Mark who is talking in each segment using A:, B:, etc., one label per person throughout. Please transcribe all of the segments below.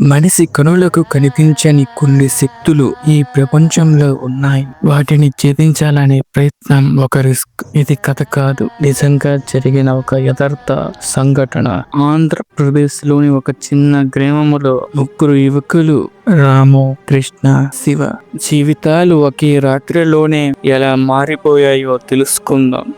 A: మనిషి కనులకు కనిపించని కొన్ని శక్తులు ఈ ప్రపంచంలో ఉన్నాయి. వాటిని ఛేదించాలనే ప్రయత్నం ఒక రిస్క్. ఇది కథ కాదు. నిజంగా జరిగిన ఒక యథార్థ సంఘటన. ఆంధ్రప్రదేశ్లోని ఒక చిన్న గ్రామములో ముగ్గురు యువకులు రాము కృష్ణ శివ జీవితాలు ఒకే రాత్రిలోనే ఎలా మారిపోయాయో తెలుసుకుందాం.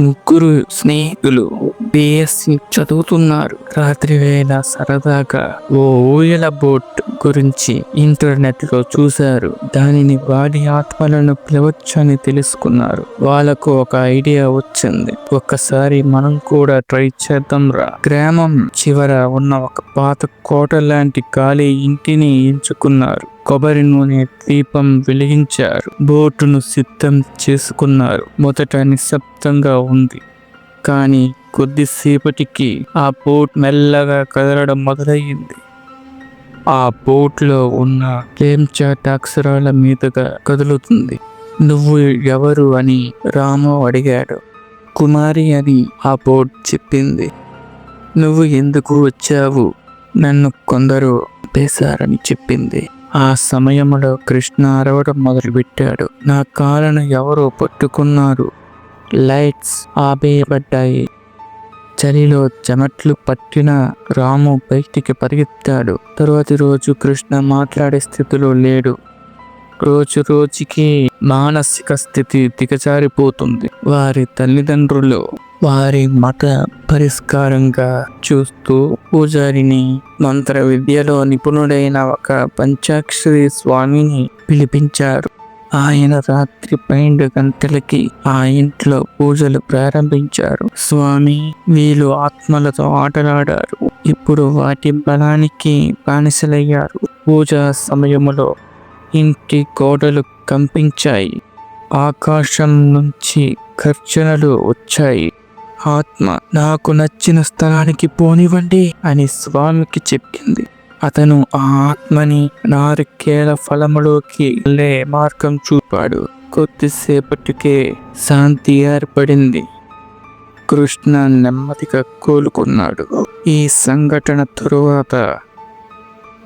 A: ముగ్గురు స్నేహితులు బిఎస్సి చదువుతున్నారు. రాత్రి వేళ సరదాగా ఓ ఊయల బోట్ గురించి ఇంటర్నెట్లో చూశారు. దానిని వాడి ఆత్మలను పిలవచ్చని తెలుసుకున్నారు. వాళ్ళకు ఒక ఐడియా వచ్చింది. ఒక్కసారి మనం కూడా ట్రై చేద్దాం రా. గ్రామం చివర ఉన్న ఒక పాత కోట లాంటి ఖాళీ ఇంటిని ఎంచుకున్నారు. కొబ్బరి నూనె దీపం వెలిగించారు. బోటును సిద్ధం చేసుకున్నారు. మొదట నిశ్శబ్దంగా ఉంది. కానీ కొద్దిసేపటికి ఆ బోట్ మెల్లగా కదలడం మొదలయ్యింది. ఆ బోట్లో ఉన్న ప్రేమ్ చాట్ అక్షరాల మీదుగా కదులుతుంది. నువ్వు ఎవరు? అని రాము అడిగాడు. కుమారి అని ఆ బోట్ చెప్పింది. నువ్వు ఎందుకు వచ్చావు? నన్ను కొందరు పేశారని చెప్పింది. ఆ సమయంలో కృష్ణ అరవడం మొదలుపెట్టాడు. నా కాలను ఎవరో పట్టుకున్నారు? లైట్స్ ఆపేయబడ్డాయి చలిలో చెమట్లు పట్టిన రాము బయటికి పరిగెత్తాడు. తరువాతి రోజు కృష్ణ మాట్లాడే స్థితిలో లేడు. రోజు రోజుకి మానసిక స్థితి దిగజారిపోతుంది. వారి తల్లిదండ్రులు వారి మత పరిష్కారంగా చూస్తూ పూజారిని మంత్ర విద్యలో నిపుణుడైన ఒక పంచాక్షరి స్వామిని పిలిపించారు. ఆయన రాత్రి పన్నెండు గంటలకి ఆ ఇంట్లో పూజలు ప్రారంభించారు. స్వామి వీళ్ళు ఆత్మలతో ఆటలాడారు. ఇప్పుడు వాటి బలానికి బానిసలయ్యారు. పూజా సమయములో ఇంటి గోడలు కంపించాయి. ఆకాశం నుంచి గర్జనలు వచ్చాయి. ఆత్మ నాకు నచ్చిన స్థలానికి పోనివ్వండి అని స్వామికి చెప్పింది. అతను ఆ ఆత్మని నారికేల ఫలములోకి వెళ్ళే మార్గం చూపాడు. కొద్దిసేపటికే శాంతి ఏర్పడింది. కృష్ణ నెమ్మదిగా కోలుకున్నాడు. ఈ సంఘటన తరువాత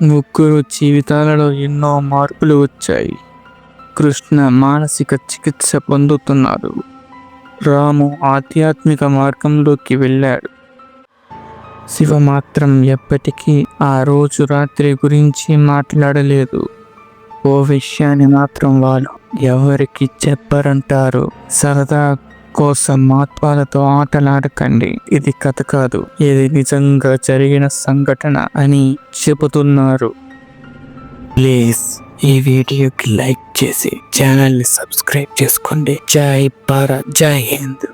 A: ముగ్గురు జీవితాలలో ఎన్నో మార్పులు వచ్చాయి. కృష్ణ మానసిక చికిత్స పొందుతున్నాడు. రాము ఆధ్యాత్మిక మార్గంలోకి వెళ్ళాడు. శివ మాత్రం ఎప్పటికీ ఆ రోజు రాత్రి గురించి మాట్లాడలేదు. ఓ విషయాన్ని మాత్రం వాళ్ళు ఎవరికి చెప్పరంటారు? సరదా కోసం ఆత్మాలతో ఆటలాడకండి. ఇది కథ కాదు. ఇది నిజంగా జరిగిన సంఘటన అని చెబుతున్నారు. ప్లీజ్ ఈ వీడియోకి లైక్ చేసి ఛానల్ని సబ్స్క్రైబ్ చేసుకోండి. జై భారత్. జై హింద్.